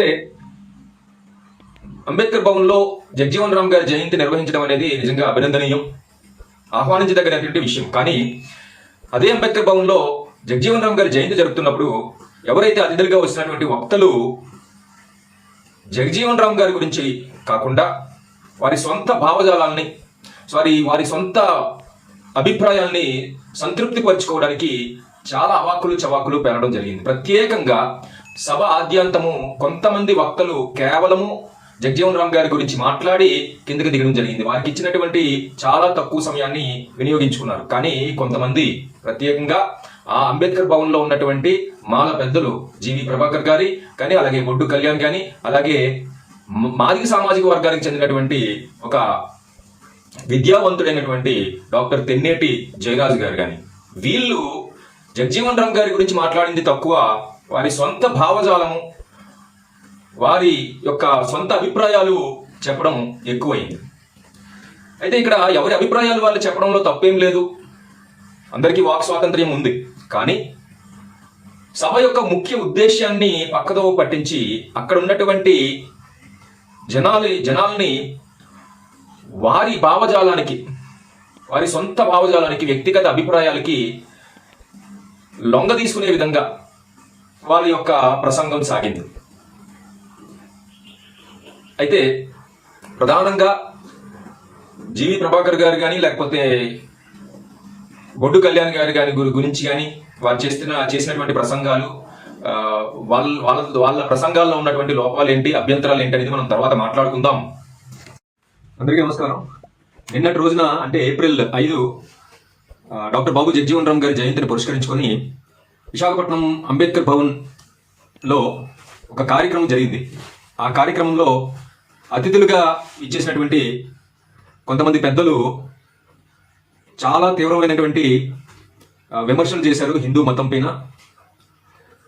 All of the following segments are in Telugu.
అయితే అంబేద్కర్ భవన్లో జగ్జీవన్ రామ్ గారి జయంతి నిర్వహించడం అనేది నిజంగా అభినందనీయం. ఆహ్వానించదగినటువంటి విషయం. కానీ అదే అంబేద్కర్ భవన్లో జగ్జీవన్ రామ్ గారి జయంతి జరుపుతున్నప్పుడు ఎవరైతే అతిథులుగా వచ్చినటువంటి వక్తలు జగజీవన్ రామ్ గారి గురించి కాకుండా వారి సొంత భావజాలాల్ని సారీ వారి సొంత అభిప్రాయాల్ని సంతృప్తిపరచుకోవడానికి చాలా అవాకులు చవాకులు పెరగడం జరిగింది. ప్రత్యేకంగా సభ ఆద్యంతము కొంతమంది వక్తలు కేవలము జగజీవన్ రామ్ గారి గురించి మాట్లాడి కిందకి దిగడం జరిగింది. వారికి ఇచ్చినటువంటి చాలా తక్కువ సమయాన్ని వినియోగించుకున్నారు. కానీ కొంతమంది ప్రత్యేకంగా ఆ అంబేద్కర్ భవన్లో ఉన్నటువంటి మాల పెద్దలు జీవి ప్రభాకర్ గారి కానీ అలాగే బొడ్డు కళ్యాణ్ గాని అలాగే మాదిక సామాజిక వర్గానికి చెందినటువంటి ఒక విద్యావంతుడైనటువంటి డాక్టర్ తెన్నేటి జయరాజు గారు కానీ వీళ్ళు జగ్జీవన్ రామ్ గారి గురించి మాట్లాడింది తక్కువ వారి సొంత భావజాలము వారి యొక్క సొంత అభిప్రాయాలు చెప్పడం ఎక్కువైంది. అయితే ఇక్కడ ఎవరి అభిప్రాయాలు వాళ్ళు చెప్పడంలో తప్పేం లేదు. అందరికీ వాక్ స్వాతంత్ర్యం ఉంది. కానీ సభ యొక్క ముఖ్య ఉద్దేశాన్ని పక్కదో పట్టించి అక్కడ ఉన్నటువంటి జనాలి జనాల్ని వారి భావజాలానికి వారి సొంత భావజాలానికి వ్యక్తిగత అభిప్రాయాలకి లొంగ తీసుకునే విధంగా వాళ్ళ యొక్క ప్రసంగం సాగింది. అయితే ప్రధానంగా జీవి ప్రభాకర్ గారు కానీ లేకపోతే బొడ్డు కళ్యాణ్ గారి గారి గురి గురించి కానీ వారు చేస్తున్న చేసినటువంటి ప్రసంగాలు వాళ్ళ వాళ్ళ వాళ్ళ ప్రసంగాల్లో ఉన్నటువంటి లోపాలు ఏంటి అభ్యంతరాలు ఏంటి అనేది మనం తర్వాత మాట్లాడుకుందాం. అందరికీ నమస్కారం. నిన్నటి రోజున అంటే ఏప్రిల్ ఐదు డాక్టర్ బాబు జగ్జీవన్ రామ్ గారి జయంతిని పురస్కరించుకొని విశాఖపట్నం అంబేద్కర్ భవన్లో ఒక కార్యక్రమం జరిగింది. ఆ కార్యక్రమంలో అతిథులుగా ఇచ్చేసినటువంటి కొంతమంది పెద్దలు చాలా తీవ్రమైనటువంటి విమర్శలు చేశారు హిందూ మతం పైన.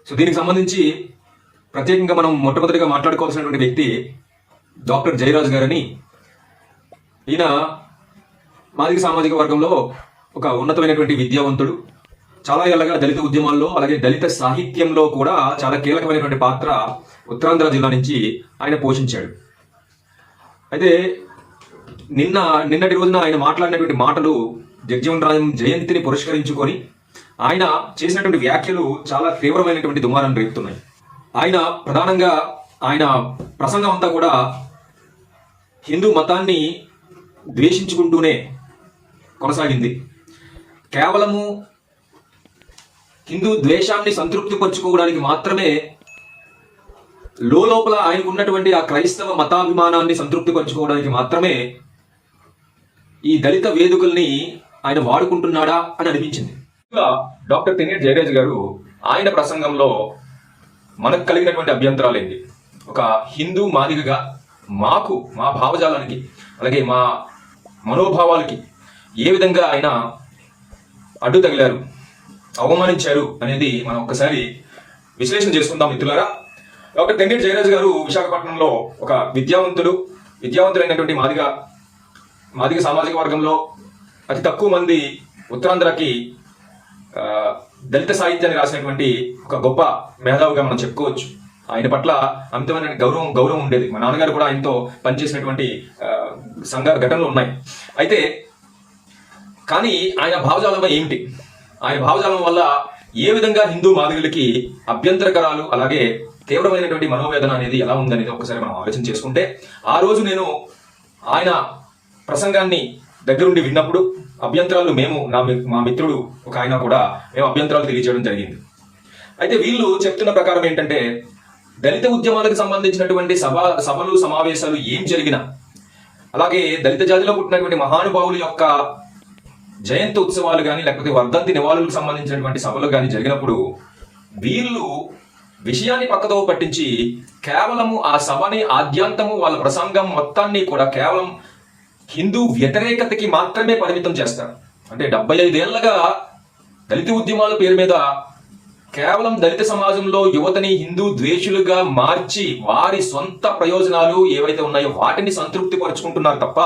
సో దీనికి సంబంధించి ప్రత్యేకంగా మనం మొట్టమొదటిగా మాట్లాడుకోవాల్సినటువంటి వ్యక్తి డాక్టర్ జయరాజ్ గారని. ఈయన మాదిగ సామాజిక వర్గంలో ఒక ఉన్నతమైనటువంటి విద్యావంతుడు. చాలా ఏళ్ళగా దళిత ఉద్యమాల్లో అలాగే దళిత సాహిత్యంలో కూడా చాలా కీలకమైనటువంటి పాత్ర ఉత్తరాంధ్ర జిల్లా నుంచి ఆయన పోషించాడు. అయితే నిన్న నిన్నటి రోజున ఆయన మాట్లాడినటువంటి మాటలు జగజీవన్ రామ్ జయంతిని పురస్కరించుకొని ఆయన చేసినటువంటి వ్యాఖ్యలు చాలా తీవ్రమైనటువంటి దుమారాన్ని రేపుతున్నాయి. ఆయన ప్రధానంగా ఆయన ప్రసంగం అంతా కూడా హిందూ మతాన్ని ద్వేషించుకుంటూనే కొనసాగింది. కేవలము హిందూ ద్వేషాన్ని సంతృప్తి పరుచుకోవడానికి మాత్రమే లోపల ఆయనకు ఉన్నటువంటి ఆ క్రైస్తవ మతాభిమానాన్ని సంతృప్తి పరుచుకోవడానికి మాత్రమే ఈ దళిత వేదికల్ని ఆయన వాడుకుంటున్నాడా అని అనిపించింది. డాక్టర్ తెనేటి జయరాజ్ గారు ఆయన ప్రసంగంలో మనకు కలిగినటువంటి అభ్యంతరాలు ఏంటి? ఒక హిందూ మాదిరిగా మాకు మా భావజాలానికి అలాగే మా మనోభావాలకి ఏ విధంగా ఆయన అడ్డు తగిలారు అవమానించారు అనేది మనం ఒక్కసారి విశ్లేషణ చేసుకుందాం మిత్రులారా. డాక్టర్ తెంగేటి జయరాజ్ గారు విశాఖపట్నంలో ఒక విద్యావంతుడు విద్యావంతులైనటువంటి మాదిగ మాదిగ సామాజిక వర్గంలో అతి తక్కువ మంది ఉత్తరాంధ్రకి దళిత సాహిత్యాన్ని రాసినటువంటి ఒక గొప్ప మేధావుగా మనం చెప్పుకోవచ్చు. ఆయన పట్ల అమితమైన గౌరవం గౌరవం ఉండేది. మా నాన్నగారు కూడా ఆయనతో పనిచేసినటువంటి సంఘ ఘటనలు ఉన్నాయి. అయితే కానీ ఆయన భావజాలం ఏమిటి? ఆయన భావజాలం వల్ల ఏ విధంగా హిందూ మాదిగలకి అభ్యంతరకరాలు అలాగే తీవ్రమైనటువంటి మనోవేదన అనేది ఎలా ఉందనేది ఒకసారి మనం ఆలోచన చేసుకుంటే ఆ రోజు నేను ఆయన ప్రసంగాన్ని దగ్గరుండి విన్నప్పుడు అభ్యంతరాలు మేము నా మి- మా మిత్రుడు ఒక ఆయన కూడా మేము అభ్యంతరాలు తెలియజేయడం జరిగింది. అయితే వీళ్ళు చెప్తున్న ప్రకారం ఏంటంటే దళిత ఉద్యమాలకు సంబంధించినటువంటి సభ సభలు సమావేశాలు ఏం జరిగినా అలాగే దళిత జాతిలో పుట్టినటువంటి మహానుభావుల యొక్క జయంతి ఉత్సవాలు కానీ లేకపోతే వర్ధంతి నివాళులకు సంబంధించినటువంటి సభలు కానీ జరిగినప్పుడు వీళ్ళు విషయాన్ని పక్కదో పట్టించి కేవలము ఆ సభని ఆద్యాంతము వాళ్ళ ప్రసంగం మొత్తాన్ని కూడా కేవలం హిందూ వ్యతిరేకతకి మాత్రమే పరిమితం చేస్తారు. అంటే డెబ్బై ఐదేళ్ళగా దళిత ఉద్యమాల పేరు మీద కేవలం దళిత సమాజంలో యువతని హిందూ ద్వేషులుగా మార్చి వారి సొంత ప్రయోజనాలు ఏవైతే ఉన్నాయో వాటిని సంతృప్తి పరుచుకుంటున్నారు తప్ప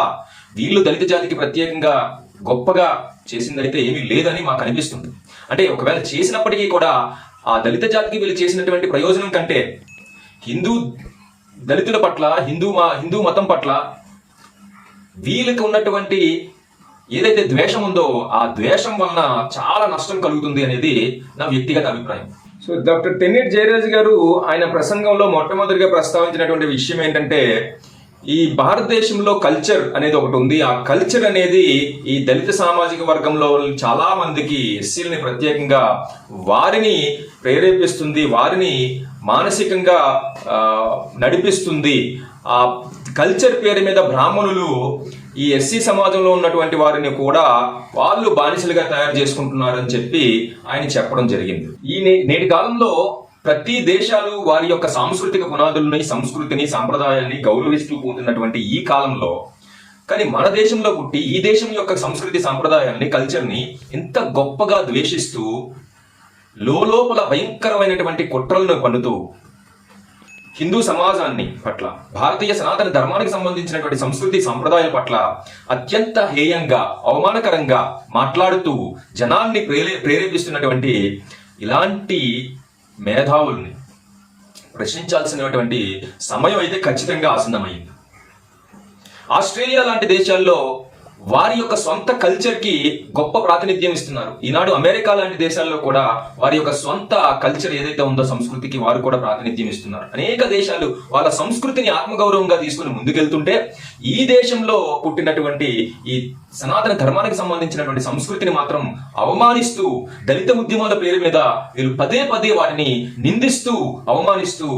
వీళ్ళు దళిత జాతికి ప్రత్యేకంగా గొప్పగా చేసిందైతే ఏమీ లేదని మాకు అనిపిస్తుంది. అంటే ఒకవేళ చేసినప్పటికీ కూడా ఆ దళిత జాతికి వీళ్ళు చేసినటువంటి ప్రయోజనం కంటే హిందూ దళితుల పట్ల హిందూ మా హిందూ మతం పట్ల వీళ్ళకి ఉన్నటువంటి ఏదైతే ద్వేషం ఉందో ఆ ద్వేషం వలన చాలా నష్టం కలుగుతుంది అనేది నా వ్యక్తిగత అభిప్రాయం. సో డాక్టర్ తెన్నిట్ జయరాజ్ గారు ఆయన ప్రసంగంలో మొట్టమొదటిగా ప్రస్తావించినటువంటి విషయం ఏంటంటే ఈ భారతదేశంలో కల్చర్ అనేది ఒకటి ఉంది. ఆ కల్చర్ అనేది ఈ దళిత సామాజిక వర్గంలో చాలా మందికి ఎస్సీలని ప్రత్యేకంగా వారిని ప్రేరేపిస్తుంది వారిని మానసికంగా నడిపిస్తుంది. ఆ కల్చర్ పేరు మీద బ్రాహ్మణులు ఈ ఎస్సీ సమాజంలో ఉన్నటువంటి వారిని కూడా వాళ్ళు బానిసలుగా తయారు చేసుకుంటున్నారని చెప్పి ఆయన చెప్పడం జరిగింది. ఈ నే- నేటి కాలంలో ప్రతి దేశాలు వారి యొక్క సాంస్కృతిక పునాదులని సంస్కృతిని సాంప్రదాయాన్ని గౌరవిస్తూ పోతున్నటువంటి ఈ కాలంలో కానీ మన దేశంలో పుట్టి ఈ దేశం యొక్క సంస్కృతి సాంప్రదాయాన్ని కల్చర్ని ఇంత గొప్పగా ద్వేషిస్తూ లోపల భయంకరమైనటువంటి కుట్రలను పన్నుతూ హిందూ సమాజాన్ని పట్ల భారతీయ సనాతన ధర్మానికి సంబంధించినటువంటి సంస్కృతి సంప్రదాయాల పట్ల అత్యంత హేయంగా అవమానకరంగా మాట్లాడుతూ జనాల్ని ప్రేరే ప్రేరేపిస్తున్నటువంటి ఇలాంటి మేధావుల్ని ప్రశ్నించాల్సినటువంటి సమయం అయితే ఖచ్చితంగా ఆసన్నమైంది. ఆస్ట్రేలియా లాంటి దేశాల్లో వారి యొక్క సొంత కల్చర్కి గొప్ప ప్రాతినిధ్యం ఇస్తున్నారు. ఈనాడు అమెరికా లాంటి దేశాల్లో కూడా వారి యొక్క సొంత కల్చర్ ఏదైతే ఉందో సంస్కృతికి వారు కూడా ప్రాతినిధ్యం ఇస్తున్నారు. అనేక దేశాలు వాళ్ళ సంస్కృతిని ఆత్మగౌరవంగా తీసుకుని ముందుకెళ్తుంటే ఈ దేశంలో పుట్టినటువంటి ఈ సనాతన ధర్మానికి సంబంధించినటువంటి సంస్కృతిని మాత్రం అవమానిస్తూ దళిత ఉద్యమాల పేరు మీద వీళ్ళు పదే పదే వాటిని నిందిస్తూ అవమానిస్తూ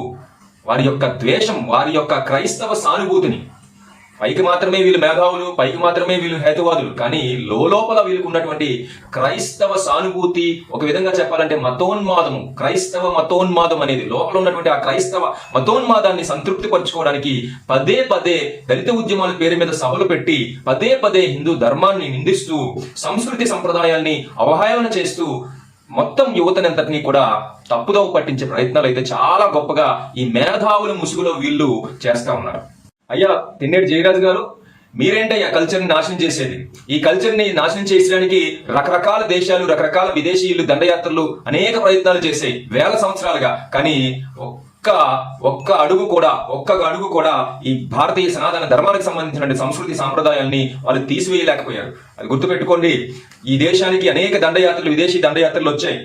వారి యొక్క ద్వేషం వారి యొక్క క్రైస్తవ సానుభూతిని పైకి మాత్రమే వీళ్ళు మేధావులు పైకి మాత్రమే వీళ్ళు హేతువాదులు. కానీ లోపల వీళ్ళకు ఉన్నటువంటి క్రైస్తవ సానుభూతి ఒక విధంగా చెప్పాలంటే మతోన్మాదము క్రైస్తవ మతోన్మాదం అనేది లోపల ఉన్నటువంటి ఆ క్రైస్తవ మతోన్మాదాన్ని సంతృప్తి పరచుకోవడానికి పదే పదే దళిత ఉద్యమాల పేరు మీద సభలు పెట్టి పదే పదే హిందూ ధర్మాన్ని నిందిస్తూ సంస్కృతి సంప్రదాయాల్ని అవహేళన చేస్తూ మొత్తం యువతనంతటినీ కూడా తప్పుదోవ పట్టించే ప్రయత్నాలు అయితే చాలా గొప్పగా ఈ మేధావుల ముసుగులో వీళ్ళు చేస్తా ఉన్నారు. అయ్యా తిన్నేడు జయరాజు గారు మీరేంటయ్యా కల్చర్ని నాశనం చేసేది? ఈ కల్చర్ని నాశనం చేసడానికి రకరకాల దేశాలు రకరకాల విదేశీయులు దండయాత్రలు అనేక ప్రయత్నాలు చేశాయి వేల సంవత్సరాలుగా. కానీ ఒక్క ఒక్క అడుగు కూడా ఒక్క అడుగు కూడా ఈ భారతీయ సనాతన ధర్మానికి సంబంధించిన సంస్కృతి సాంప్రదాయాల్ని వాళ్ళు తీసివేయలేకపోయారు. అది గుర్తుపెట్టుకోండి ఈ దేశానికి అనేక దండయాత్రలు విదేశీ దండయాత్రలు వచ్చాయి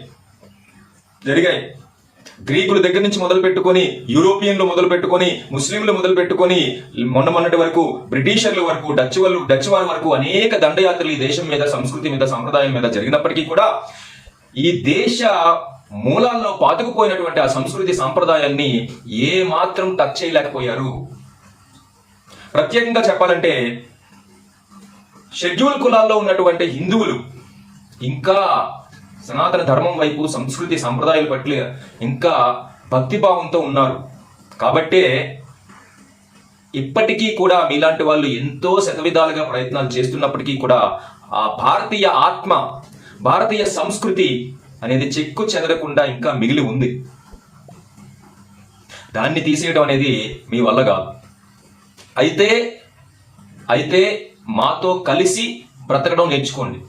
జరిగాయి. గ్రీకుల దగ్గర నుంచి మొదలు పెట్టుకొని యూరోపియన్లు మొదలు పెట్టుకొని ముస్లింలు మొదలు పెట్టుకొని మొన్న మొన్నటి వరకు బ్రిటిషర్ల వరకు డచ్ వాళ్ళు డచ్ వారి వరకు అనేక దండయాత్రలు ఈ దేశం మీద సంస్కృతి మీద సంప్రదాయం మీద జరిగినప్పటికీ కూడా ఈ దేశ మూలాల్లో పాతుకుపోయినటువంటి ఆ సంస్కృతి సాంప్రదాయాన్ని ఏ మాత్రం టచ్ చేయలేకపోయారు. ప్రత్యేకంగా చెప్పాలంటే షెడ్యూల్ కులాల్లో ఉన్నటువంటి హిందువులు ఇంకా సనాతన ధర్మం వైపు సంస్కృతి సంప్రదాయాల పట్ల ఇంకా భక్తిభావంతో ఉన్నారు. కాబట్టే ఇప్పటికీ కూడా మీలాంటి వాళ్ళు ఎంతో శతవిధాలుగా ప్రయత్నాలు చేస్తున్నప్పటికీ కూడా ఆ భారతీయ ఆత్మ భారతీయ సంస్కృతి అనేది చెక్కు చెదరకుండా ఇంకా మిగిలి ఉంది. దాన్ని తీసేయడం అనేది మీ వల్ల కాదు. అయితే అయితే మాతో కలిసి బ్రతకడం నేర్చుకోండి.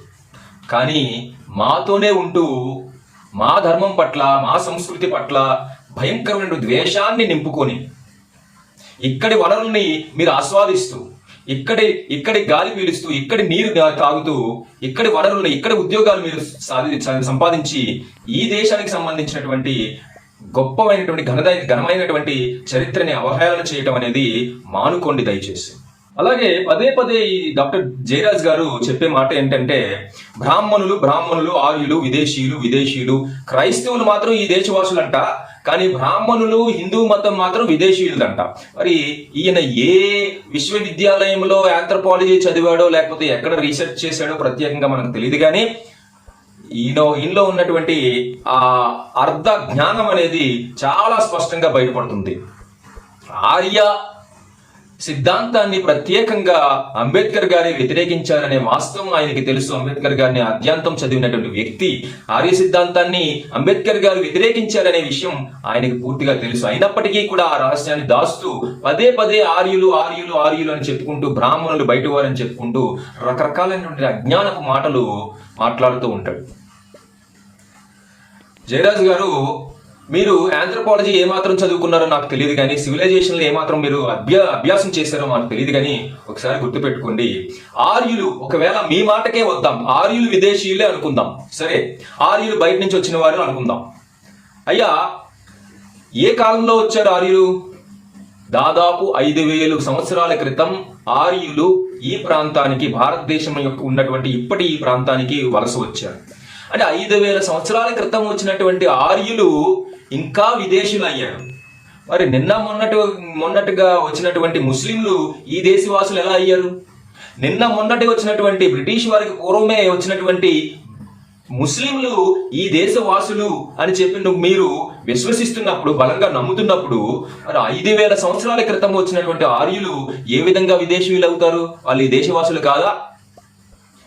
కానీ మాతోనే ఉంటూ మా ధర్మం పట్ల మా సంస్కృతి పట్ల భయంకరమైన ద్వేషాన్ని నింపుకొని ఇక్కడి వనరుల్ని మీరు ఆస్వాదిస్తూ ఇక్కడి ఇక్కడి గాలి పీలుస్తూ ఇక్కడి నీరు తాగుతూ ఇక్కడి వనరుల్ని ఇక్కడి ఉద్యోగాలు మీరు సాధి సంపాదించి ఈ దేశానికి సంబంధించినటువంటి గొప్పమైనటువంటి ఘనద ఘనమైనటువంటి చరిత్రని అవహేళన చేయడం అనేది మానుకోండి దయచేసి. అలాగే పదే పదే ఈ డాక్టర్ జయరాజ్ గారు చెప్పే మాట ఏంటంటే బ్రాహ్మణులు బ్రాహ్మణులు ఆర్యులు విదేశీయులు విదేశీయులు క్రైస్తవులు మాత్రం ఈ దేశవాసులంట కానీ బ్రాహ్మణులు హిందూ మతం మాత్రం విదేశీయులదంట. మరి ఈయన ఏ విశ్వవిద్యాలయంలో ఆంథ్రపాలజీ చదివాడో లేకపోతే ఎక్కడ రీసెర్చ్ చేశాడో ప్రత్యేకంగా మనకు తెలియదు కానీ ఈయన ఈయనలో ఉన్నటువంటి ఆ అర్ధ జ్ఞానం అనేది చాలా స్పష్టంగా బయటపడుతుంది. ఆర్య సిద్ధాంతాన్ని ప్రత్యేకంగా అంబేద్కర్ గారి వ్యతిరేకించారనే వాస్తవం ఆయనకి తెలుసు. అంబేద్కర్ గారిని అద్యాంతం చదివినటువంటి వ్యక్తి ఆర్య సిద్ధాంతాన్ని అంబేద్కర్ గారు వ్యతిరేకించారనే విషయం ఆయనకి పూర్తిగా తెలుసు. అయినప్పటికీ కూడా ఆ రహస్యాన్ని దాస్తూ పదే పదే ఆర్యులు ఆర్యులు ఆర్యులు అని చెప్పుకుంటూ బ్రాహ్మణులు బయట వారని చెప్పుకుంటూ రకరకాలైనటువంటి అజ్ఞానపు మాటలు మాట్లాడుతూ ఉంటాడు. జయరాజు గారు మీరు ఆంథ్రోపాలజీ ఏమాత్రం చదువుకున్నారో నాకు తెలియదు కానీ సివిలైజేషన్లో ఏమాత్రం మీరు అభ్యా అభ్యాసం చేశారో నాకు తెలియదు కానీ ఒకసారి గుర్తుపెట్టుకోండి. ఆర్యులు ఒకవేళ మీ మాటకే వద్దాం ఆర్యులు విదేశీయులే అనుకుందాం. సరే ఆర్యులు బయట నుంచి వచ్చిన వారు అనుకుందాం. అయ్యా ఏ కాలంలో వచ్చారు ఆర్యులు? దాదాపు ఐదు వేలు సంవత్సరాల క్రితం ఆర్యులు ఈ ప్రాంతానికి భారతదేశం యొక్క ఉన్నటువంటి ఇప్పటి ఈ ప్రాంతానికి వలస వచ్చారు. అంటే ఐదు వేల సంవత్సరాల క్రితం వచ్చినటువంటి ఆర్యులు ఇంకా విదేశీయులు అయ్యారు మరి నిన్న మొన్నటి మొన్నటిగా వచ్చినటువంటి ముస్లింలు ఈ దేశవాసులు ఎలా అయ్యారు? నిన్న మొన్నటి వచ్చినటువంటి బ్రిటిష్ వారికి పూర్వమే వచ్చినటువంటి ముస్లింలు ఈ దేశవాసులు అని చెప్పి మీరు విశ్వసిస్తున్నప్పుడు బలంగా నమ్ముతున్నప్పుడు మరి ఐదు వేల సంవత్సరాల క్రితం వచ్చినటువంటి ఆర్యులు ఏ విధంగా విదేశీయులు అవుతారు? వాళ్ళు ఈ దేశవాసులు కాదా?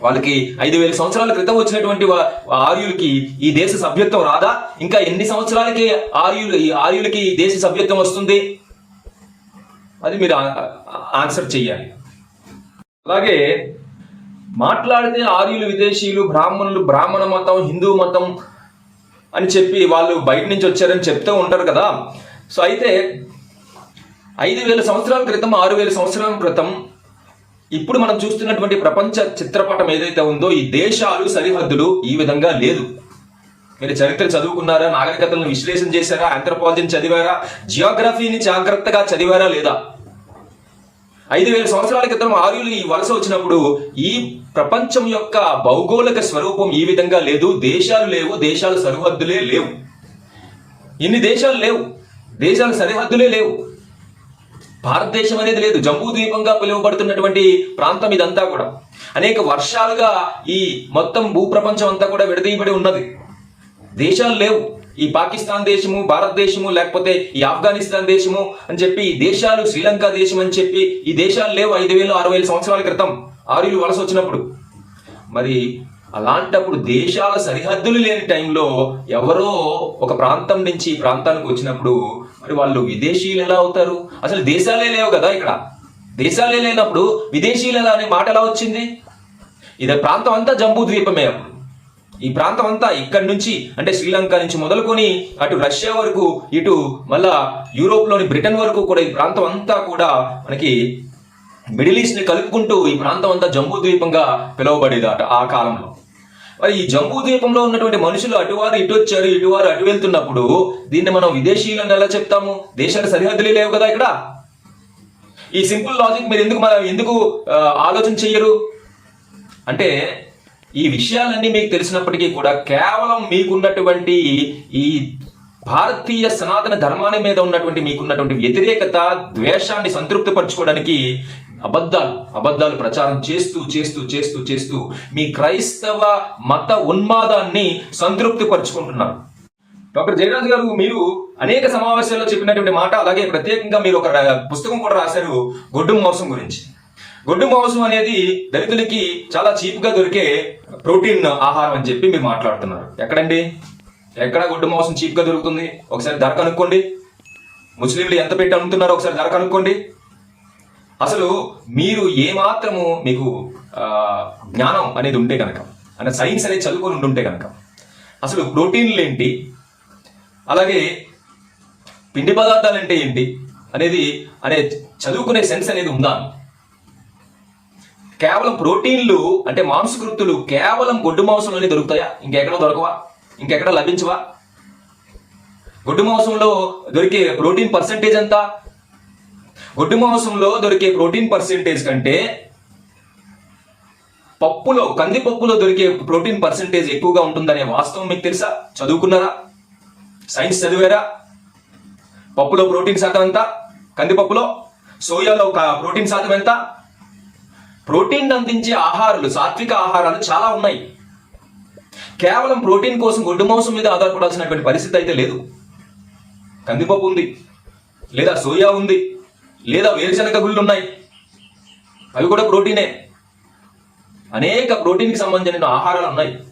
వాళ్ళకి ఐదు వేల సంవత్సరాల క్రితం వచ్చినటువంటి ఆర్యులకి ఈ దేశ సభ్యత్వం రాదా? ఇంకా ఎన్ని సంవత్సరాలకి ఆర్యులు ఈ ఆర్యులకి ఈ దేశ సభ్యత్వం వస్తుంది? అది మీరు ఆన్సర్ చెయ్యాలి. అలాగే మాట్లాడితే ఆర్యులు విదేశీయులు బ్రాహ్మణులు బ్రాహ్మణ మతం హిందూ మతం అని చెప్పి వాళ్ళు బయట నుంచి వచ్చారని చెప్తూ ఉంటారు కదా. సో అయితే ఐదు వేల సంవత్సరాల క్రితం ఆరు వేల సంవత్సరాల క్రితం ఇప్పుడు మనం చూస్తున్నటువంటి ప్రపంచ చిత్రపటం ఏదైతే ఉందో ఈ దేశాలు సరిహద్దులు ఈ విధంగా లేదు. మీరు చరిత్ర చదువుకున్నారా? నాగరికతలను విశ్లేషణ చేశారా? ఆంథ్రపాలజీని చదివారా? జియోగ్రఫీని జాగ్రత్తగా చదివారా లేదా? ఐదు వేల సంవత్సరాల క్రితం ఆర్యులు ఈ వలస వచ్చినప్పుడు ఈ ప్రపంచం యొక్క భౌగోళిక స్వరూపం ఈ విధంగా లేదు. దేశాలు లేవు దేశాల సరిహద్దులే లేవు. ఇన్ని దేశాలు లేవు. దేశాల సరిహద్దులే లేవు. భారతదేశం అనేది లేదు. జంబూ ద్వీపంగా పిలువబడుతున్నటువంటి ప్రాంతం ఇదంతా కూడా. అనేక వర్షాలుగా ఈ మొత్తం భూప్రపంచం అంతా కూడా విడదీయబడి ఉన్నది. దేశాలు లేవు. ఈ పాకిస్తాన్ దేశము భారతదేశము లేకపోతే ఈ ఆఫ్ఘనిస్తాన్ దేశము అని చెప్పి ఈ దేశాలు శ్రీలంక దేశం అని చెప్పి ఈ దేశాలు లేవు ఐదు వేలు ఆరు వేల సంవత్సరాల క్రితం. ఆరులు వలస వచ్చినప్పుడు. మరి అలాంటప్పుడు దేశాల సరిహద్దులు లేని టైంలో ఎవరో ఒక ప్రాంతం నుంచి ఈ ప్రాంతానికి వచ్చినప్పుడు మరి వాళ్ళు విదేశీయులు ఎలా అవుతారు? అసలు దేశాలే లేవు కదా ఇక్కడ. దేశాలే లేనప్పుడు విదేశీయులు ఎలా అనే మాట ఎలా వచ్చింది? ఇది ప్రాంతం అంతా జంబూ ద్వీపమే అప్పుడు. ఈ ప్రాంతం అంతా ఇక్కడి నుంచి అంటే శ్రీలంక నుంచి మొదలుకొని అటు రష్యా వరకు ఇటు మళ్ళా యూరోప్లోని బ్రిటన్ వరకు కూడా ఈ ప్రాంతం అంతా కూడా మనకి మిడిల్ ఈస్ట్ని కలుపుకుంటూ ఈ ప్రాంతం అంతా జంబూ ద్వీపంగా పిలువబడేదట ఆ కాలంలో. మరి ఈ జంబూ ద్వీపంలో ఉన్నటువంటి మనుషులు అటువారు ఇటు వచ్చారు ఇటువారు అటు వెళ్తున్నప్పుడు దీన్ని మనం విదేశీయులను ఎలా చెప్తాము? దేశాల సరిహద్దులే లేవు కదా ఇక్కడ? ఈ సింపుల్ లాజిక్ మీరు ఎందుకు మనం ఎందుకు ఆలోచన చెయ్యరు? అంటే ఈ విషయాలన్నీ మీకు తెలిసినప్పటికీ కూడా కేవలం మీకున్నటువంటి ఈ భారతీయ సనాతన ధర్మాన్ని మీద ఉన్నటువంటి మీకున్నటువంటి వ్యతిరేకత ద్వేషాన్ని సంతృప్తిపరచుకోవడానికి అబద్ధాలు అబద్ధాలు ప్రచారం చేస్తూ చేస్తూ చేస్తూ చేస్తూ మీ క్రైస్తవ మత ఉన్మాదాన్ని సంతృప్తిపరుచుకుంటున్నారు. డాక్టర్ జయరాజ్ గారు మీరు అనేక సమావేశాల్లో చెప్పినటువంటి మాట అలాగే ప్రత్యేకంగా మీరు ఒక పుస్తకం కూడా రాశారు గొడ్డు మోసం గురించి. గొడ్డు మాంసం అనేది దళితులకి చాలా చీప్గా దొరికే ప్రోటీన్ ఆహారం అని చెప్పి మీరు మాట్లాడుతున్నారు. ఎక్కడండి? ఎక్కడ గొడ్డు మాంసం చీప్గా దొరుకుతుంది? ఒకసారి ధర కనుక్కోండి. ముస్లింలు ఎంత పెట్టి అమ్ముతున్నారో ఒకసారి ధర కనుక్కోండి. అసలు మీరు ఏ మాత్రము మీకు జ్ఞానం అనేది ఉంటే కనుక అంటే సైన్స్ అనేది చదువుకొని ఉంటుంటే కనుక అసలు ప్రోటీన్లు ఏంటి? అలాగే పిండి పదార్థాలు అంటే ఏంటి? అనేది అనే చదువుకునే సెన్స్ అనేది ఉందా? కేవలం ప్రోటీన్లు అంటే మాంసకృత్తులు కేవలం గొడ్డు మాంసంలోనే దొరుకుతాయా? ఇంకెక్కడ దొరకవా? ఇంకెక్కడ లభించవా? గొడ్డు మాంసంలో దొరికే ప్రోటీన్ పర్సెంటేజ్ ఎంత? గొడ్డు మాంసంలో దొరికే ప్రోటీన్ పర్సెంటేజ్ కంటే పప్పులో కందిపప్పులో దొరికే ప్రోటీన్ పర్సెంటేజ్ ఎక్కువగా ఉంటుందనే వాస్తవం మీకు తెలుసా? చదువుకున్నారా? సైన్స్ చదివారా? పప్పులో ప్రోటీన్ శాతం ఎంత? కందిపప్పులో సోయాలో ప్రోటీన్ శాతం ఎంత? ప్రోటీన్ అందించే ఆహారాలు సాత్విక ఆహారాలు చాలా ఉన్నాయి. కేవలం ప్రోటీన్ కోసం గొడ్డు మాంసం మీద ఆధారపడాల్సినటువంటి పరిస్థితి అయితే లేదు. కందిపప్పు ఉంది. లేదా సోయా ఉంది. లేదా వేరుశనగ గుళ్ళు ఉన్నాయి. అవి కూడా ప్రోటీనే. అనేక ప్రోటీన్కి సంబంధించిన ఆహారాలు ఉన్నాయి.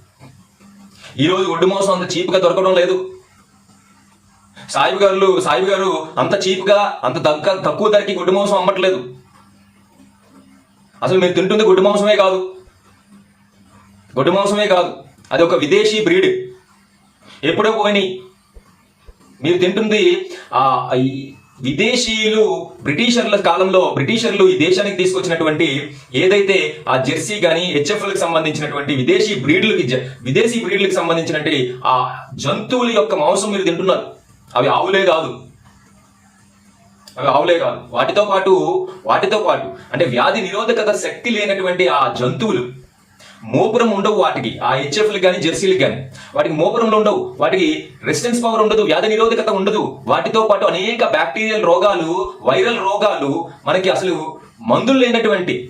ఈరోజు గొడ్డు మాంసం అంత చీప్గా దొరకడం లేదు. సాయిబు గారు సాయిబు గారు అంత చీప్గా అంత తగ్గ తక్కువ ధరకి గుడ్డు మాంసం అమ్మట్లేదు. అసలు మీరు తింటుంది గొడ్డు మాంసమే కాదు. గుడ్డు మాంసమే కాదు. అది ఒక విదేశీ బ్రీడ్. ఎప్పుడో పోయినాయి. మీరు తింటుంది విదేశీయులు బ్రిటిషర్ల కాలంలో బ్రిటిషర్లు ఈ దేశానికి తీసుకొచ్చినటువంటి ఏదైతే ఆ జెర్సీ కానీ హెచ్ఎఫ్లకు సంబంధించినటువంటి విదేశీ బ్రీడ్లకి విదేశీ బ్రీడ్లకు సంబంధించినటువంటి ఆ జంతువుల యొక్క మాంసం మీరు తింటున్నారు. అవి ఆవులే కాదు. అవి ఆవులే కాదు. వాటితో పాటు వాటితో పాటు అంటే వ్యాధి నిరోధకత శక్తి లేనటువంటి ఆ జంతువులు మోపురం ఉండవు వాటికి. ఆ హెచ్ఎఫ్లు కానీ జెర్సీలు కానీ వాటికి మోపురంలో ఉండవు. వాటికి రెసిస్టెన్స్ పవర్ ఉండదు వ్యాధి నిరోధకత ఉండదు. వాటితో పాటు అనేక బ్యాక్టీరియల్ రోగాలు వైరల్ రోగాలు మనకి అసలు మందులు లేనటువంటి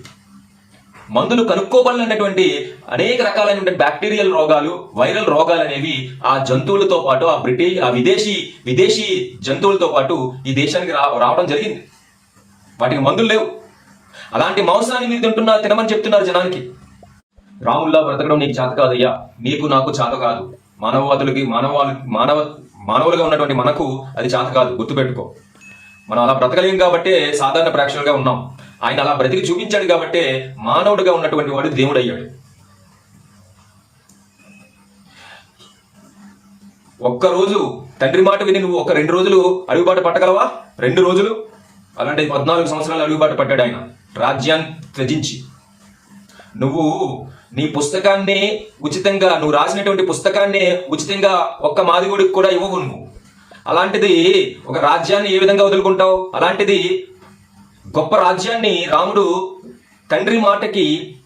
మందులు కనుక్కోబడినటువంటి అనేక రకాలైనటువంటి బ్యాక్టీరియల్ రోగాలు వైరల్ రోగాలు అనేవి ఆ జంతువులతో పాటు ఆ బ్రిటిష్ ఆ విదేశీ విదేశీ జంతువులతో పాటు ఈ దేశానికి రా రావడం జరిగింది. వాటికి మందులు లేవు. అలాంటి మాంసాన్ని మీరు తింటున్నారు తినమని చెప్తున్నారు జనానికి. రాముల్లా బ్రతకడం నీకు చేత కాదయ్యా. నీకు నాకు చేత కాదు. మానవవాదులకి మానవ మానవ మానవులుగా ఉన్నటువంటి మనకు అది చేత కాదు. గుర్తుపెట్టుకో. మనం అలా బ్రతకలేం కాబట్టే సాధారణ ప్రేక్షకులుగా ఉన్నాం. ఆయన అలా బ్రతికి చూపించాడు కాబట్టే మానవుడిగా ఉన్నటువంటి వాడు దేవుడు అయ్యాడు ఒక్కరోజు తండ్రి మాట విని నువ్వు ఒక రెండు రోజులు అడుగుబాటు పట్టగలవా? రెండు రోజులు? అలాంటి పద్నాలుగు సంవత్సరాలు అడుగుబాటు పట్టాడు ఆయన. రాజ్యాన్ని త్యజించి. నువ్వు నీ పుస్తకాన్ని ఉచితంగా నువ్వు రాసినటువంటి పుస్తకాన్ని ఉచితంగా ఒక్క మాదిగుడికి కూడా ఇవ్వవు నువ్వు. అలాంటిది ఒక రాజ్యాన్ని ఏ విధంగా వదులుకుంటావు? అలాంటిది గొప్ప రాజ్యాన్ని రాముడు తండ్రి మాటకి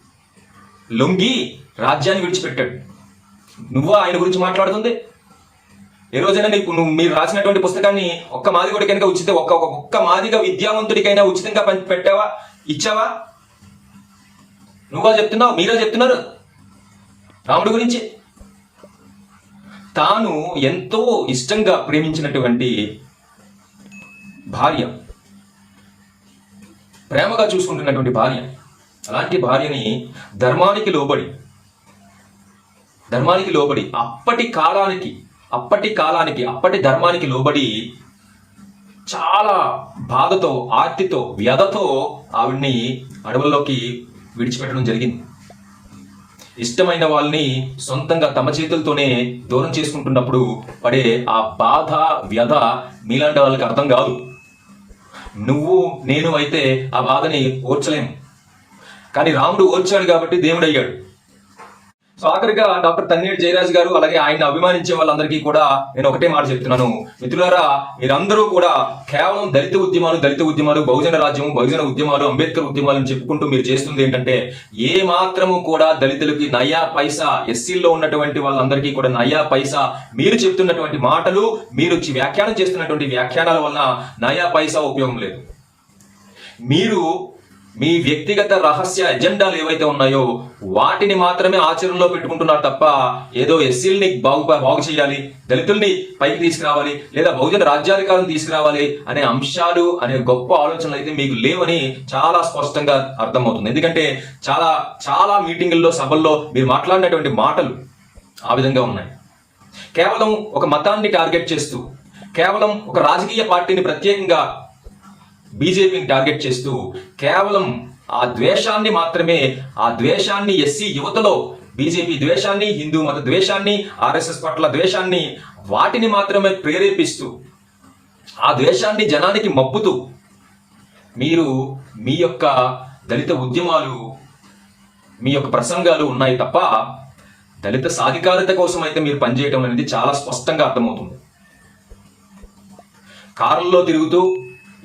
లొంగి రాజ్యాన్ని విడిచిపెట్టాడు. నువ్వు ఆయన గురించి మాట్లాడుతుంది? ఏ రోజైనా నీకు నువ్వు మీరు రాసినటువంటి పుస్తకాన్ని ఒక్క మాదిగుడి కనుక ఉచిత ఒక్క ఒక్క- మాదిగా విద్యావంతుడికైనా ఉచితంగా పెట్టావా? ఇచ్చావా? నువ్వు చెప్తున్నావు మీరే చెప్తున్నారు. రాముడి గురించి. తాను ఎంతో ఇష్టంగా ప్రేమించినటువంటి భార్య. ప్రేమగా చూసుకుంటున్నటువంటి భార్య. అలాంటి భార్యని ధర్మానికి లోబడి ధర్మానికి లోబడి అప్పటి కాలానికి అప్పటి కాలానికి అప్పటి ధర్మానికి లోబడి చాలా బాధతో ఆర్తితో వ్యధతో ఆవిడ్ని అడవుల్లోకి విడిచిపెట్టడం జరిగింది. ఇష్టమైన వాళ్ళని సొంతంగా తమ చేతులతోనే దూరం చేసుకుంటున్నప్పుడు పడే ఆ బాధ వ్యధ మీలాంటి వాళ్ళకి అర్థం కాదు. నువ్వు నేను అయితే ఆ బాధని ఓర్చలేము. కానీ రాముడు ఓర్చాడు కాబట్టి దేవుడు అయ్యాడు సో ఆఖరిగా డాక్టర్ తన్నీర్ జయరాజ్ గారు అలాగే ఆయన అభిమానించే వాళ్ళందరికీ కూడా నేను ఒకటే మాట చెప్తున్నాను. మిత్రులారా మీరందరూ కూడా కేవలం దళిత ఉద్యమాలు దళిత ఉద్యమాలు బహుజన రాజ్యం బహుజన ఉద్యమాలు అంబేద్కర్ ఉద్యమాలు అని చెప్పుకుంటూ మీరు చేస్తుంది ఏంటంటే ఏ మాత్రము కూడా దళితులకి నయా పైసా ఎస్సీల్లో ఉన్నటువంటి వాళ్ళందరికీ కూడా నయా పైసా మీరు చెప్తున్నటువంటి మాటలు మీరు వ్యాఖ్యానం చేస్తున్నటువంటి వ్యాఖ్యానాల వలన నయా పైసా ఉపయోగం లేదు. మీరు మీ వ్యక్తిగత రహస్య ఎజెండాలు ఏవైతే ఉన్నాయో వాటిని మాత్రమే ఆచరణలో పెట్టుకుంటున్నారు తప్ప ఏదో ఎస్సీల్ని బాగు బాగు చేయాలి దళితుల్ని పైకి తీసుకురావాలి లేదా బహుజన రాజ్యాధికారం తీసుకురావాలి అనే అంశాలు అనే గొప్ప ఆలోచనలు అయితే మీకు లేవని చాలా స్పష్టంగా అర్థమవుతుంది. ఎందుకంటే చాలా చాలా మీటింగుల్లో సభల్లో మీరు మాట్లాడినటువంటి మాటలు ఆ విధంగా ఉన్నాయి. కేవలం ఒక మతాన్ని టార్గెట్ చేస్తూ కేవలం ఒక రాజకీయ పార్టీని ప్రత్యేకంగా బీజేపీని టార్గెట్ చేస్తూ కేవలం ఆ ద్వేషాన్ని మాత్రమే ఆ ద్వేషాన్ని ఎస్సీ యువతలో బీజేపీ ద్వేషాన్ని హిందూ మత ద్వేషాన్ని ఆర్ఎస్ఎస్ పట్ల ద్వేషాన్ని వాటిని మాత్రమే ప్రేరేపిస్తూ ఆ ద్వేషాన్ని జనానికి మప్పుతూ మీరు మీ యొక్క దళిత ఉద్యమాలు మీ యొక్క ప్రసంగాలు ఉన్నాయి తప్ప దళిత సాధికారత కోసం అయితే మీరు పనిచేయడం అనేది చాలా స్పష్టంగా అర్థమవుతుంది. కారుల్లో తిరుగుతూ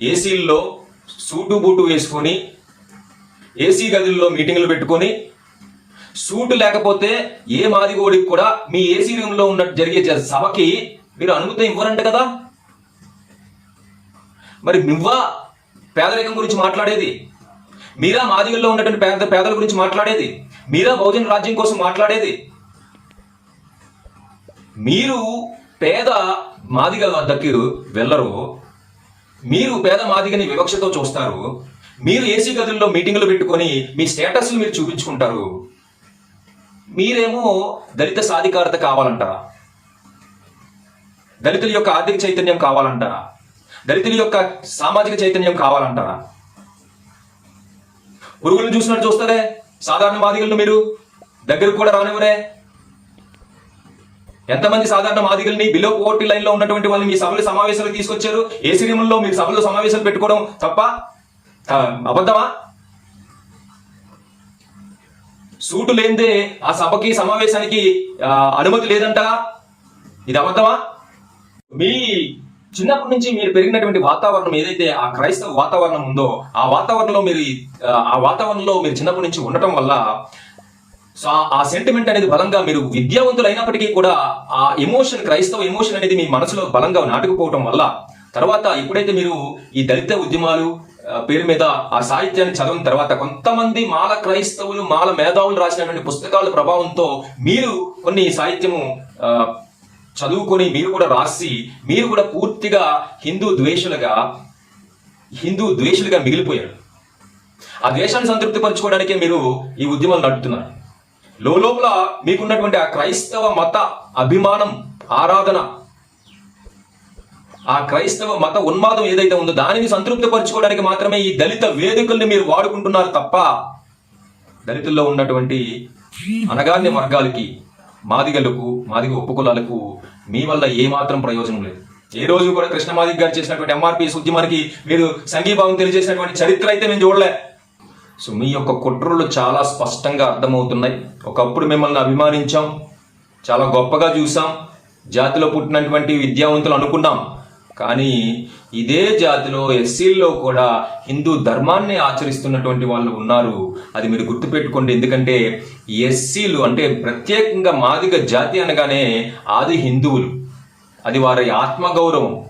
ఏసీల్లో సూటు బూటు వేసుకొని ఏసీ గదుల్లో మీటింగ్లు పెట్టుకొని సూటు లేకపోతే ఏ మాదిగోడికి కూడా మీ ఏసీ రూమ్లో ఉన్న జరిగే సభకి మీరు అనుమతి ఇవ్వరంట కదా? మరి నువ్వా పేదరికం గురించి మాట్లాడేది? మీరా మాదిగల్లో ఉన్నటువంటి పేద పేదల గురించి మాట్లాడేది? మీరా బహుజన రాజ్యం కోసం మాట్లాడేది? మీరు పేద మాదిగ వద్దకు వెళ్ళరు మీరు పేద మాదిగని వివక్షతో చూస్తారు. మీరు ఏసీ గదుల్లో మీటింగులు పెట్టుకొని మీ స్టేటస్ మీరు చూపించుకుంటారు. మీరేమో దళిత సాధికారత కావాలంటారా? దళితుల యొక్క ఆర్థిక చైతన్యం కావాలంటారా? దళితుల యొక్క సామాజిక చైతన్యం కావాలంటారా? పురుగులను చూసినట్టు చూస్తారే సాధారణ బాధికులను మీరు? దగ్గరకు కూడా రానివ్వరే? ఎంతమంది సాధారణ మాదిగల్ని బిలో పోవర్టీ లైన్లో ఉన్నటువంటి వాళ్ళని మీ సభలు సమావేశాలు తీసుకొచ్చారు? ఏ సినిమాల్లో మీరు సభలు సమావేశాలు పెట్టుకోవడం తప్ప? అబద్ధమా? సూటు లేనిదే ఆ సభకి సమావేశానికి అనుమతి లేదంట. ఇది అబద్ధమా? మీ చిన్నప్పటి నుంచి మీరు పెరిగినటువంటి వాతావరణం ఏదైతే ఆ క్రైస్తవ వాతావరణం ఉందో ఆ వాతావరణంలో మీరు ఆ వాతావరణంలో మీరు చిన్నప్పటి నుంచి ఉండటం వల్ల సో ఆ- సెంటిమెంట్ అనేది బలంగా మీరు విద్యావంతులు అయినప్పటికీ కూడా ఆ ఎమోషన్ క్రైస్తవ ఎమోషన్ అనేది మీ మనసులో బలంగా నాటుకుపోవటం వల్ల తర్వాత ఎప్పుడైతే మీరు ఈ దళిత ఉద్యమాలు పేరు మీద ఆ సాహిత్యాన్ని చదివిన తర్వాత కొంతమంది మాల క్రైస్తవులు మాల మేధావులు రాసినటువంటి పుస్తకాల ప్రభావంతో మీరు కొన్ని సాహిత్యము ఆ, చదువుకొని మీరు కూడా రాసి మీరు కూడా పూర్తిగా హిందూ ద్వేషులుగా హిందూ ద్వేషులుగా మిగిలిపోయారు. ఆ ద్వేషాన్ని సంతృప్తిపరచుకోవడానికే మీరు ఈ ఉద్యమాలు నడుపుతున్నారు. లోపల మీకున్నటువంటి ఆ క్రైస్తవ మత అభిమానం ఆరాధన ఆ క్రైస్తవ మత ఉన్మాదం ఏదైతే ఉందో దానిని సంతృప్తి పరచుకోవడానికి మాత్రమే ఈ దళిత వేదికల్ని మీరు వాడుకుంటున్నారు తప్ప దళితుల్లో ఉన్నటువంటి అనగాన్య వర్గాలకి మాదిగలకు మాదిగ ఉపకులాలకు మీ వల్ల ఏమాత్రం ప్రయోజనం లేదు. ఏ రోజు కూడా కృష్ణ మాదిగ గారు చేసినటువంటి ఎంఆర్పిఎస్ ఉద్యమానికి మీరు సంఘీభావం తెలియజేసినటువంటి చరిత్ర అయితే మేము చూడలే. సో మీ యొక్క కుట్రలు చాలా స్పష్టంగా అర్థమవుతున్నాయి. ఒకప్పుడు మిమ్మల్ని అభిమానించాం చాలా గొప్పగా చూసాం జాతిలో పుట్టినటువంటి విద్యావంతులు అనుకున్నాం. కానీ ఇదే జాతిలో ఎస్సీల్లో కూడా హిందూ ధర్మాన్ని ఆచరిస్తున్నటువంటి వాళ్ళు ఉన్నారు. అది మీరు గుర్తుపెట్టుకోండి. ఎందుకంటే ఎస్సీలు అంటే ప్రత్యేకంగా మాదిగ జాతి అనగానే ఆది హిందువులు. అది వారి ఆత్మగౌరవం.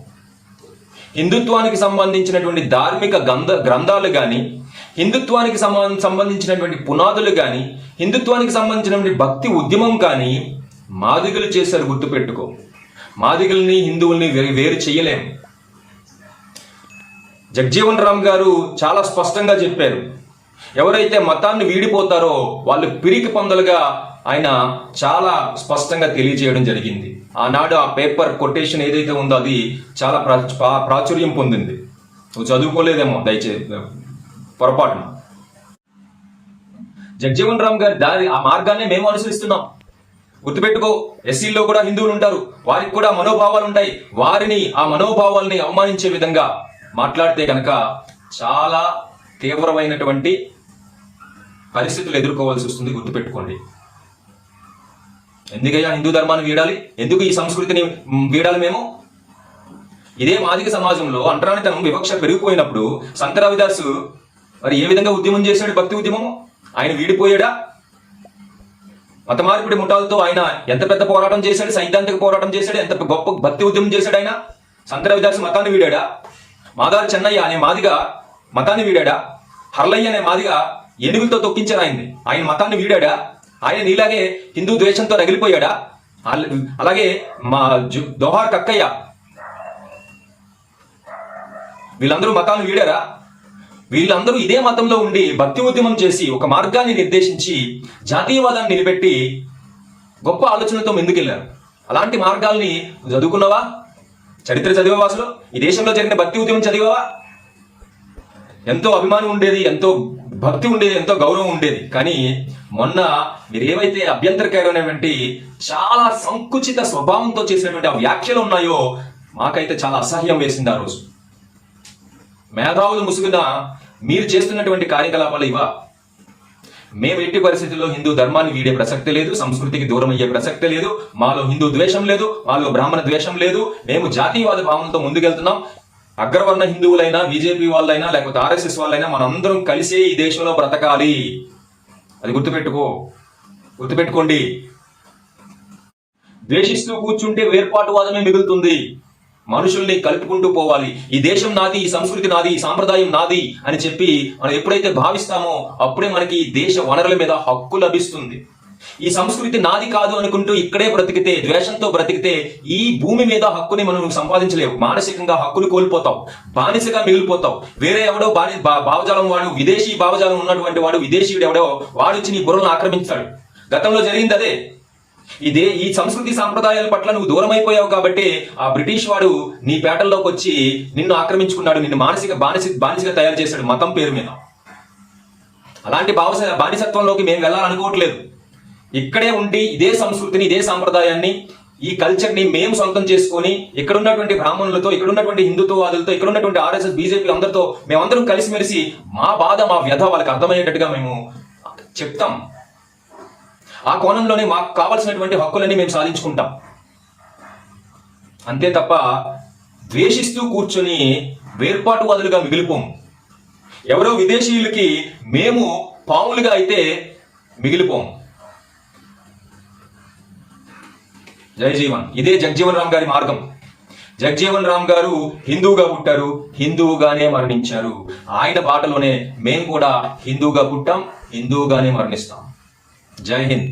హిందుత్వానికి సంబంధించినటువంటి ధార్మిక గ్రంథ గ్రంథాలు కానీ హిందుత్వానికి సంబంధించినటువంటి పునాదులు కానీ హిందుత్వానికి సంబంధించినటువంటి భక్తి ఉద్యమం కానీ మాదిగలు చేశారు గుర్తుపెట్టుకో. మాదిగల్ని హిందువుల్ని వేరు వేరు జగ్జీవన్ రామ్ గారు చాలా స్పష్టంగా చెప్పారు. ఎవరైతే మతాన్ని వీడిపోతారో వాళ్ళు పిరికి పొందలుగా ఆయన చాలా స్పష్టంగా తెలియజేయడం జరిగింది. ఆనాడు ఆ పేపర్ కొటేషన్ ఏదైతే ఉందో అది చాలా ప్రాచుర్యం పొందింది. నువ్వు చదువుకోలేదేమో దయచేసి. పొరపాటున. జగ్జీవన్ రామ్ గారి దారి ఆ మార్గాన్ని మేము అనుసరిస్తున్నాం. గుర్తుపెట్టుకో ఎస్సీల్లో కూడా హిందువులు ఉంటారు. వారికి కూడా మనోభావాలు ఉంటాయి. వారిని ఆ మనోభావాల్ని అవమానించే విధంగా మాట్లాడితే కనుక చాలా తీవ్రమైనటువంటి పరిస్థితులు ఎదుర్కోవాల్సి వస్తుంది. గుర్తుపెట్టుకోండి. ఎందుకయ్యా హిందూ ధర్మాన్ని వీడాలి? ఎందుకు ఈ సంస్కృతిని వీడాలి మేము? ఇదే మాదిక సమాజంలో అంటరానితనం వివక్ష పెరిగిపోయినప్పుడు సంత రవిదాసు మరి ఏ విధంగా ఉద్యమం చేశాడు భక్తి ఉద్యమము? ఆయన వీడిపోయాడా? మత మార్పిడి ముఠాలతో ఆయన ఎంత పెద్ద పోరాటం చేశాడు? సైద్ధాంతిక పోరాటం చేశాడు? ఎంత గొప్ప భక్తి ఉద్యమం చేశాడు ఆయన? సంత విదాసి మతాన్ని వీడాడా? మాదారి చెన్నయ్య అనే మాదిగా మతాన్ని వీడాడా? హర్లయ్య అనే మాదిగా ఏనుగులతో తొక్కించారు ఆయన్ని. ఆయన మతాన్ని వీడాడా? ఆయన నీలాగే హిందూ ద్వేషంతో రగిలిపోయాడా? అలాగే మా దోహార్ కక్కయ్య. వీళ్ళందరూ మతాన్ని వీడారా? వీళ్ళందరూ ఇదే మతంలో ఉండి భక్తి ఉద్యమం చేసి ఒక మార్గాన్ని నిర్దేశించి జాతీయవాదాన్ని నిలబెట్టి గొప్ప ఆలోచనలతో ముందుకెళ్ళారు అలాంటి మార్గాల్ని చదువుకున్నావా? చరిత్ర చదివావా అసలు ఈ దేశంలో జరిగిన భక్తి ఉద్యమం చదివావా? ఎంతో అభిమానం ఉండేది ఎంతో భక్తి ఉండేది ఎంతో గౌరవం ఉండేది. కానీ మొన్న మీరు ఏవైతే అభ్యంతరకరమైనటువంటి చాలా సంకుచిత స్వభావంతో చేసినటువంటి ఆ వ్యాఖ్యలు ఉన్నాయో మాకైతే చాలా అసహ్యం వేసింది ఆ రోజు. మేధావులు ముసుగున మీరు చేస్తున్నటువంటి కార్యకలాపాలు ఇవా? మేము ఎట్టి పరిస్థితుల్లో హిందూ ధర్మాన్ని వీడే ప్రసక్తి లేదు సంస్కృతికి దూరం అయ్యే ప్రసక్తి లేదు మాలో హిందూ ద్వేషం లేదు మాలో బ్రాహ్మణ ద్వేషం లేదు మేము జాతీయవాద భావనతో ముందుకెళ్తున్నాం. అగ్రవర్ణ హిందువులైనా బీజేపీ వాళ్ళైనా లేకపోతే ఆర్ఎస్ఎస్ వాళ్ళైనా మనందరం కలిసే ఈ దేశంలో బ్రతకాలి. అది గుర్తుపెట్టుకో గుర్తుపెట్టుకోండి. ద్వేషిస్తూ కూర్చుంటే వేర్పాటువాదమే మిగులుతుంది. మనుషుల్ని కలుపుకుంటూ పోవాలి. ఈ దేశం నాది ఈ సంస్కృతి నాది ఈ సాంప్రదాయం నాది అని చెప్పి మనం ఎప్పుడైతే భావిస్తామో అప్పుడే మనకి ఈ దేశ వనరుల మీద హక్కు లభిస్తుంది. ఈ సంస్కృతి నాది కాదు అనుకుంటూ ఇక్కడే బ్రతికితే ద్వేషంతో బ్రతికితే ఈ భూమి మీద హక్కుని మనం సంపాదించలేవు. మానసికంగా హక్కులు కోల్పోతావు. బానిసగా మిగిలిపోతావు. వేరే ఎవడో బాని భావజాలం వాడు విదేశీ భావజాలం ఉన్నటువంటి వాడు విదేశీయుడు ఎవడో వాడు వచ్చి నీ బుర్రలను ఆక్రమించాడు. గతంలో జరిగింది అదే. ఇదే ఈ సంస్కృతి సాంప్రదాయాల పట్ల నువ్వు దూరం అయిపోయావు కాబట్టి ఆ బ్రిటిష్ వాడు నీ పేటల్లోకి వచ్చి నిన్ను ఆక్రమించుకున్నాడు నిన్ను మానసిక బానిసి బానిసగా తయారు చేశాడు మతం పేరు మీద. అలాంటి భావస బానిసత్వంలోకి మేము వెళ్ళాలనుకోవట్లేదు. ఇక్కడే ఉండి ఇదే సంస్కృతిని ఇదే సాంప్రదాయాన్ని ఈ కల్చర్ని మేము సొంతం చేసుకొని ఇక్కడ ఉన్నటువంటి బ్రాహ్మణులతో ఇక్కడ ఉన్నటువంటి హిందుత్వవాదులతో ఇక్కడ ఉన్నటువంటి ఆర్ఎస్ఎస్ బీజేపీ అందరితో మేమందరం కలిసిమెలిసి మా బాధ మా వ్యధ వాళ్ళకి అర్థమయ్యేటట్టుగా మేము చెప్తాం. ఆ కోణంలోనే మాకు కావాల్సినటువంటి హక్కులన్నీ మేము సాధించుకుంటాం. అంతే తప్ప ద్వేషిస్తూ కూర్చొని వేర్పాటువాదులుగా మిగిలిపోం. ఎవరో విదేశీయులకి మేము పాములుగా అయితే మిగిలిపోం. జై జీవన్. ఇదే జగ్జీవన్ రామ్ గారి మార్గం. జగ్జీవన్ రామ్ గారు హిందువుగా పుట్టారు హిందువుగానే మరణించారు. ఆయన బాటలోనే మేము కూడా హిందువుగా పుట్టాం హిందువుగానే మరణిస్తాం. జై హింద్